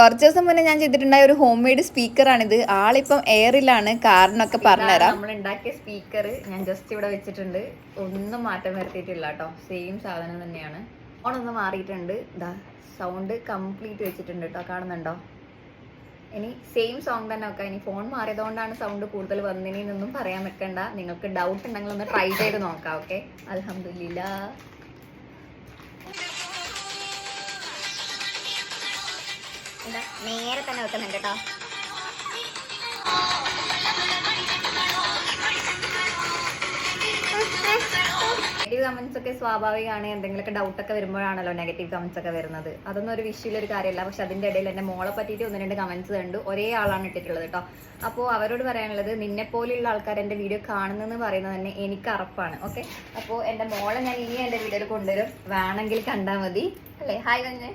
കുറച്ച് ദിവസം മുന്നേ ഞാൻ ചെയ്തിട്ടുണ്ടായ ഒരു ഹോം മെയ്ഡ് സ്പീക്കറാണിത് ആളിപ്പം എയറിലാണ് കാരണമൊക്കെ പറഞ്ഞുതരാം. നമ്മൾ ഉണ്ടാക്കിയ സ്പീക്കർ ഞാൻ ജസ്റ്റ് ഇവിടെ വെച്ചിട്ടുണ്ട്. ഒന്നും മാറ്റം വരുത്തിയിട്ടില്ല കേട്ടോ. സെയിം സാധനം തന്നെയാണ്. ഓണൊന്നും മാറിയിട്ടുണ്ട്. ഇതാ സൗണ്ട് കംപ്ലീറ്റ് വെച്ചിട്ടുണ്ട് കേട്ടോ. കാണുന്നുണ്ടോ? ഇനി സെയിം സോങ് തന്നെ ഒക്കെ ഇനി ഫോൺ മാറിയതുകൊണ്ടാണ് സൗണ്ട് കൂടുതൽ വന്നതിനൊന്നും പറയാൻ പറ്റണ്ട നിങ്ങൾക്ക് ഡൗട്ട് ഉണ്ടെങ്കിൽ ഒന്ന് ട്രൈ ചെയ്ത് നോക്കാം ഓക്കെ അലഹമില്ല നേരെ തന്നെ വെക്കുന്നുണ്ട് കേട്ടോ നെഗറ്റീവ് കമന്റ്സ് ഒക്കെ സ്വാഭാവികമാണ്. എന്തെങ്കിലുമൊക്കെ ഡൗട്ട് ഒക്കെ വരുമ്പോഴാണല്ലോ നെഗറ്റീവ് കമന്റ്സ് ഒക്കെ വരുന്നത്. അതൊന്നും ഒരു വിഷയമുള്ള ഒരു കാര്യമല്ല. പക്ഷെ അതിന്റെ ഇടയിൽ എന്റെ മോളെ പറ്റിയിട്ട് ഒന്ന് രണ്ട് കമന്റ്സ് കണ്ടു. ഒരേ ആളാണ് ഇട്ടിട്ടുള്ളത് കേട്ടോ അപ്പോൾ അവരോട് പറയാനുള്ളത് നിന്നെ പോലെയുള്ള ആൾക്കാർ എന്റെ വീഡിയോ കാണുന്നെന്ന് പറയുന്നത് തന്നെ എനിക്ക് അറപ്പാണ് ഓക്കെ അപ്പോൾ എന്റെ മോളെ ഞാൻ ഇനി എന്റെ വീഡിയോയിൽ കൊണ്ടുവരും. വേണമെങ്കിൽ കണ്ടാൽ മതി. അല്ലേ? ഹായ് തന്നെ